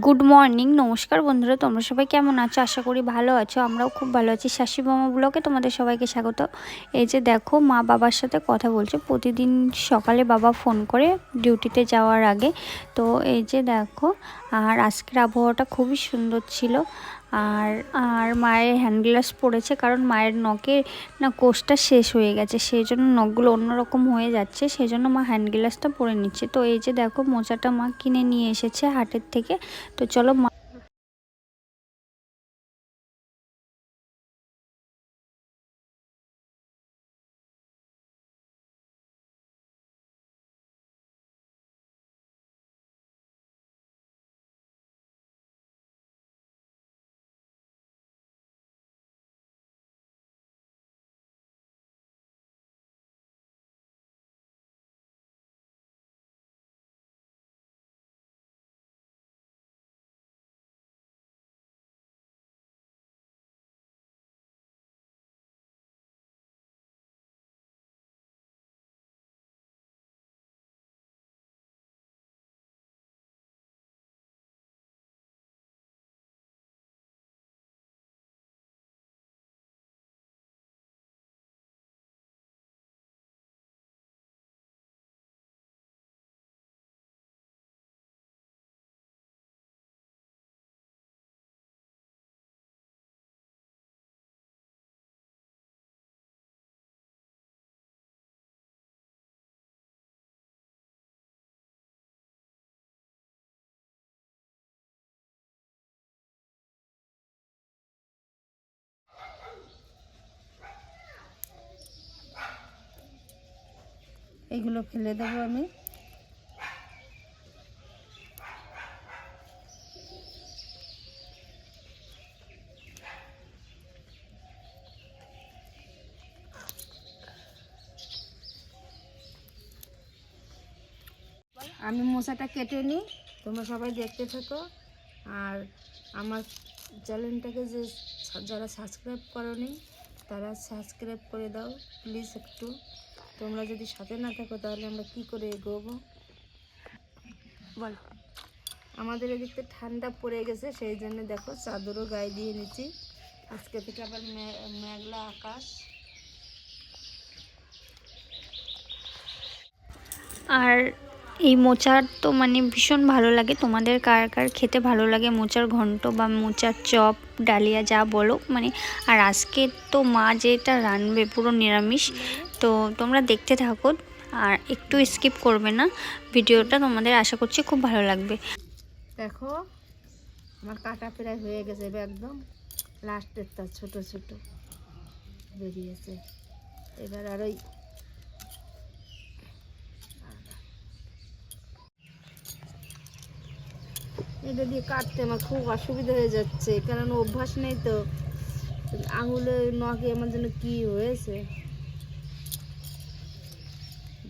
Good morning নমস্কার বন্ধুরা, তোমরা সবাই কেমন আছো? আশা করি ভালো আছো, আমরাও খুব ভালো আছি। শাশি মামা ব্লকে তোমাদের সবাইকে স্বাগত। এই যে দেখো, মা বাবার সাথে কথা বলছে। প্রতিদিন সকালে বাবা ফোন করে ডিউটিতে যাওয়ার আগে। তো এই যে দেখো, আর আজকের আবহাওয়াটা খুবই সুন্দর ছিল। আর আর মায়ের হ্যান্ড গ্লাস পড়েছে কারণ মায়ের নখে না কোষটা শেষ হয়ে গেছে। সেই জন্য নখগুলো অন্যরকম হয়ে যাচ্ছে, সেই জন্য মা হ্যান্ড গ্লাসটা পরে নিচ্ছে। তো এই যে দেখো মোচাটা মা কিনে নিয়ে এসেছে হাটের থেকে। তো চলো মা এইগুলো ফেলে দেবো আমি। আমি মশাটা কেটে নিই, তোমরা সবাই দেখতে থাকো। আর আমার চ্যানেলটাকে যে যারা সাবস্ক্রাইব করনি, তারা সাবস্ক্রাইব করে দাও, প্লিজ একটু। তোমরা যদি সাথে না থাকো, তাহলে আমরা কি করে এগোবো? বল। আমাদের এদিকতে ঠান্ডা পড়ে গেছে, সেই জন্য দেখো চাদরও গায়ে দিয়ে নিচ্ছি। আজকে থেকে আবার মেঘলা আকাশ। আর এই মোচার তো মানে ভীষণ ভালো লাগে। তোমাদের কার কার খেতে ভালো লাগে? মোচার ঘন্ট বা মোচার চপ, ডালিয়া যা বলো। মানে আর আজকে তো মা যেটা রানবে পুরো নিরামিষ তো তোমরা দেখতে থাকো আর একটু স্কিপ করবে না। ভিডিওটা তোমাদের আশা করছি খুব ভালো লাগবে। দেখো, আমার কাটা প্রায় হয়ে গেছে একদম লাস্টের তার ছোট ছোট বেরিয়েছে। এবার আর ওই এটা দিয়ে কাটতে আমার খুব অসুবিধা হয়ে যাচ্ছে কারণ অভ্যাস নেই তো। আঙুলে নখে আমার জন্য কি হয়েছে?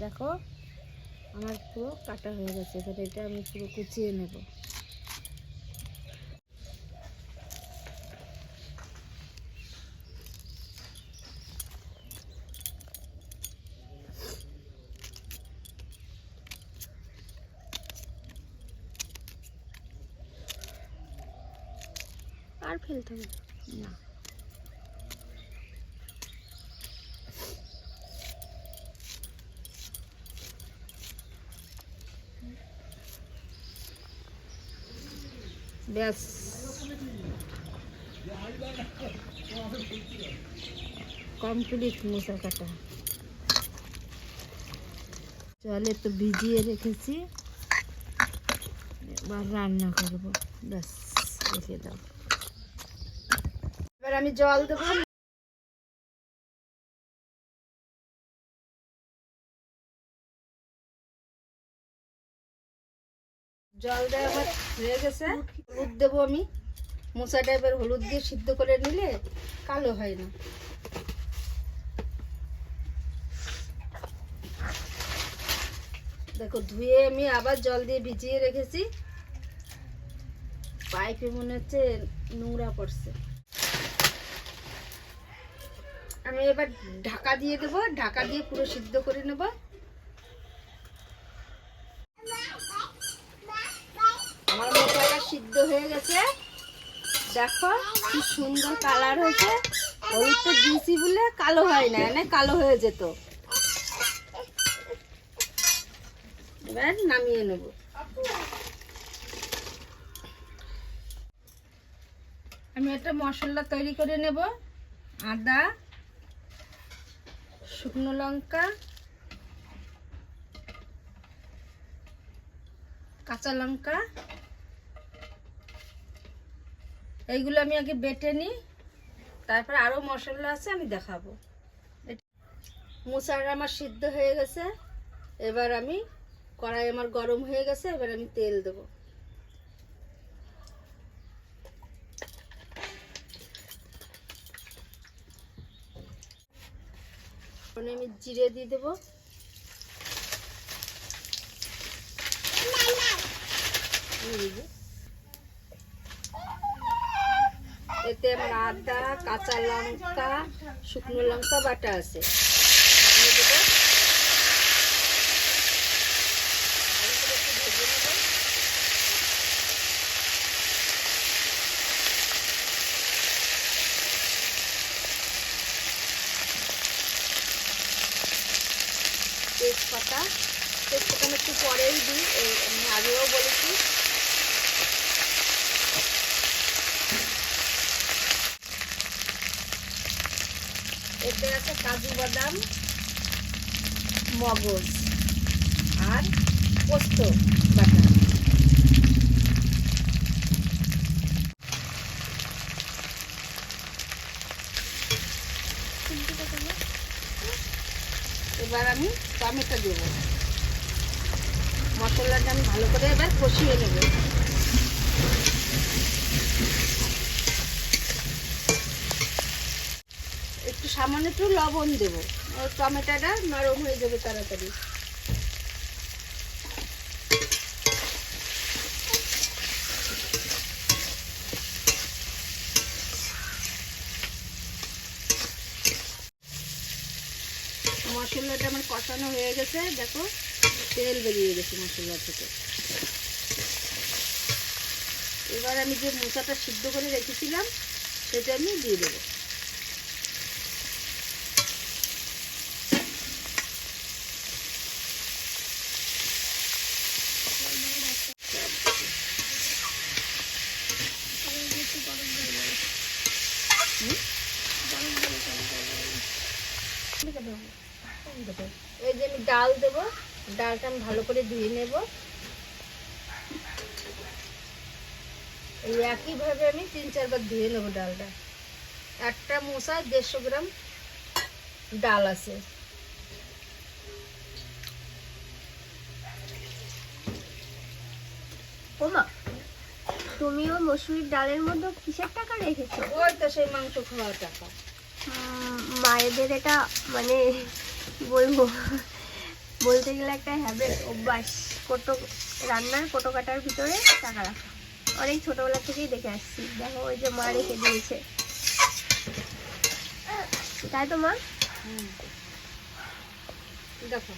দেখো, আমার পুরো কাটা হয়ে গেছে, এবার এটা আমি পুরো কুচিয়ে নেব। আর ফেলতে হবে না ব্যাস কমপ্লিট মশা কাটা। জলে তো ভিজিয়ে রেখেছি। এবার রান্না করব। ব্যাস রেখে দাও। এবার আমি জল দেবো। জল দেওয়া আমার হয়ে গেছে। হলুদ দেবো আমি। মোচা টাইপের হলুদ দিয়ে সিদ্ধ করে নিলে কালো হয় না। দেখো, ধুয়ে আমি আবার জল দিয়ে ভিজিয়ে রেখেছি। পাইপে মনে হচ্ছে নোংরা পড়ছে। আমি এবার ঢাকা দিয়ে দেবো। ঢাকা দিয়ে পুরো সিদ্ধ করে নেব আমার মশলাটা সিদ্ধ হয়ে গেছে। দেখো কি সুন্দর কালার হয়েছে। হলুদটা দিয়েছি বলে কালো হয় না, এনে কালো হয়ে যেত। এবার নামিয়ে নেব। আমি একটা মশলা তৈরি করে নেব। আদা, শুকনো লঙ্কা, কাঁচা লঙ্কা এইগুলো আমি আগে বেটে নিই। তারপর আরও মশলা আছে, আমি দেখাবো। মুসার আমার সিদ্ধ হয়ে গেছে। এবার আমি কড়াই আমার গরম হয়ে গেছে, এবার আমি তেল দেবো। আমি জিরে দিয়ে দেবো এই যে। আদা কাঁচা লঙ্কা, শুকনো লঙ্কা, বাটা আছে। তেজপাতা তেজপাতা আমি একটু পরেই দিই আগেও বলেছি এতে আছে কাজু বাদাম, মগজ আর পোস্ত বাটা। এবার আমি টমেটো দেবো। মশলাটা আমি ভালো করে এবার কষিয়ে নেব একটু সামান্য একটু লবণ দেবো। টমেটোটা নরম হয়ে যাবে তাড়াতাড়ি। মশলাটা আমার কষানো হয়ে গেছে, দেখো, তেল বেরিয়ে গেছে মশলা থেকে। এবার আমি যে মোচাটা সিদ্ধ করে রেখেছিলাম, সেটা আমি দিয়ে দেবো এই যে আমি ডাল দেব ডালটা আমি ভালো করে ধুয়ে নেব। এই একইভাবে আমি তিন চারবার ধুয়ে নেব ডালটা। একটা মশায় দেড়শো গ্রাম ডাল আছে। ওমা তুমিও মসুরির ডালের মধ্যে কিসের টাকা রেখেছো? ওই তো সেই মাংস খাওয়ার টাকা। মায়েদের এটা মানে কি বলব। বলতে গেলে একটা হ্যাবিট অভ্যাস কোটো রান্নার কোটো কাটার ভিতরে টাকা রাখা। অনেক ছোটবেলা থেকেই দেখে আসছি। দেখো, ওই যে মা রেখে দিয়েছে। তাই তো মা? দেখো।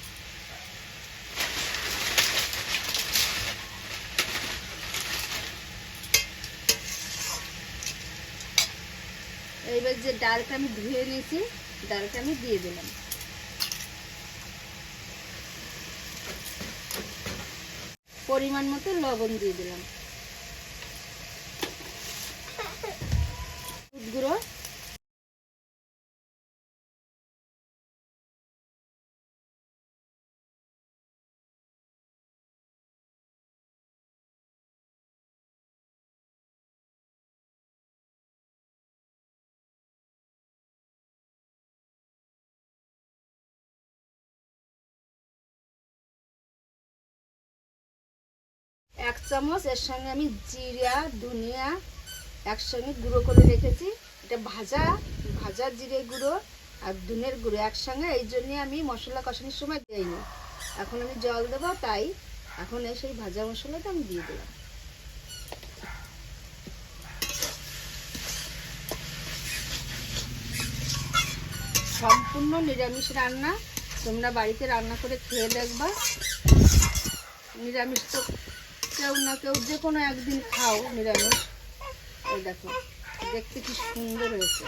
এইবার যে ডালটা আমি ধুয়ে নিয়েছি, ডালটা আমি দিয়ে দিলাম। পরিমাণ মতো লবণ দিয়ে দিলাম। দুধ গুঁড়ো এক চামচ, এর সঙ্গে আমি জিরা, ধনিয়া একসঙ্গে গুঁড়ো করে রেখেছি। এটা ভাজা ভাজা জিরে গুঁড়ো আর ধনের গুঁড়ো একসঙ্গে। এই জন্যে আমি মশলা কষানোর সময় দিইনি। এখন আমি জল দেবো, তাই এখন এই সেই ভাজা মশলাটা আমি দিয়ে দিলাম। সম্পূর্ণ নিরামিষ রান্না। তোমরা বাড়িতে রান্না করে খেয়ে দেখবা। নিরামিষ তো কেউ না কেউ যে কোনো একদিন খাও নিরামিষ। ওই দেখো, দেখতে কি সুন্দর হয়েছে।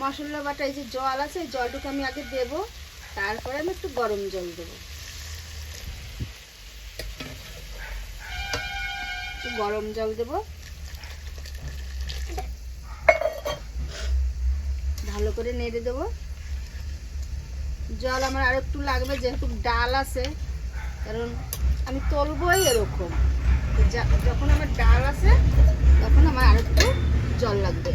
মশলা বাটা, এই যে জল আছে, এই জলটুকু আমি আগে দেব, তারপরে আমি একটু গরম জল দেব। গরম জল দেব। ভালো করে নেড়ে দেব। জল আমার আর একটু লাগবে, যেহেতু ডাল আছে, কারণ আমি তলবই এরকম। যখন আমার ডাল আছে, তখন আমার আর একটু জল লাগবে।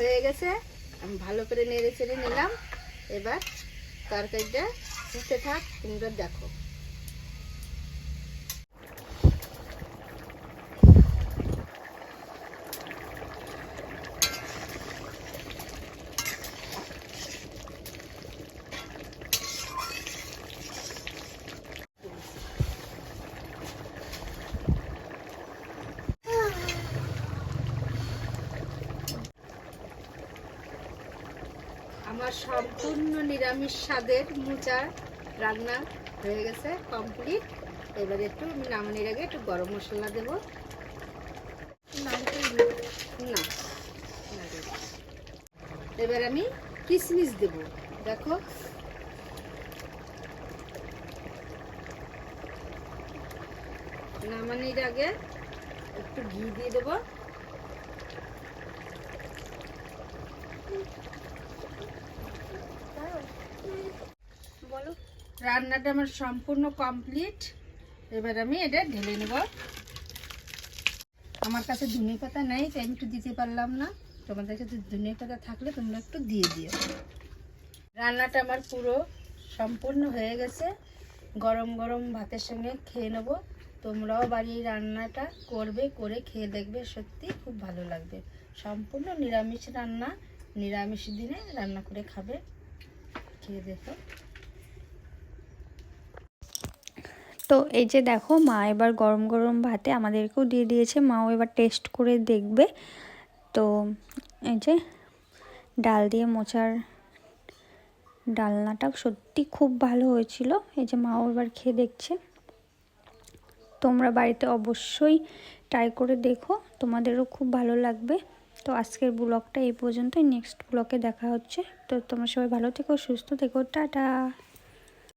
হয়ে গেছে। আমি ভালো করে নেড়ে চেড়ে নিলাম। এবার তরকারিটা হতে থাক, তোমরা দেখো। আমার সম্পূর্ণ নিরামিষ স্বাদের মোচা রান্না হয়ে গেছে কমপ্লিট। এবার একটু নামানোর আগে একটু গরম মশলা দেব। না এবার আমি কিশমিশ দেব। দেখো। নামানির আগে একটু ঘি দিয়ে দেবো। রান্নাটা আমার সম্পূর্ণ কমপ্লিট এবার আমি এটা ঢেলে নেব। আমার কাছে ধনে পাতা নেই, তাই আমি একটু দিতে পারলাম না। তোমাদের কাছে ধনে পাতা থাকলে তোমরা একটু দিয়ে দিও। রান্নাটা আমার পুরো সম্পূর্ণ হয়ে গেছে। গরম গরম ভাতের সঙ্গে খেয়ে নেব। তোমরাও বাড়ির রান্নাটা করবে, করে খেয়ে দেখবে, সত্যি খুব ভালো লাগবে। সম্পূর্ণ নিরামিষ রান্না, নিরামিষ দিনে রান্না করে খাবে। খেয়ে দেখো। তো এই যে দেখো, মা এবার গরম গরম ভাতে আমাদেরকেও দিয়ে দিয়েছে। মাও এবার টেস্ট করে দেখবে। তো এই যে ডাল দিয়ে মোচার ডালনাটা সত্যি খুব ভালো হয়েছিল। এই যে মাও এবার খেয়ে দেখছে। তোমরা বাড়িতে অবশ্যই ট্রাই করে দেখো, তোমাদেরও খুব ভালো লাগবে। তো আজকের ব্লগটা এই পর্যন্তই নেক্সট ব্লগে দেখা হচ্ছে। তো তোমরা সবাই ভালো থেকো, সুস্থ থেকো, টাটা।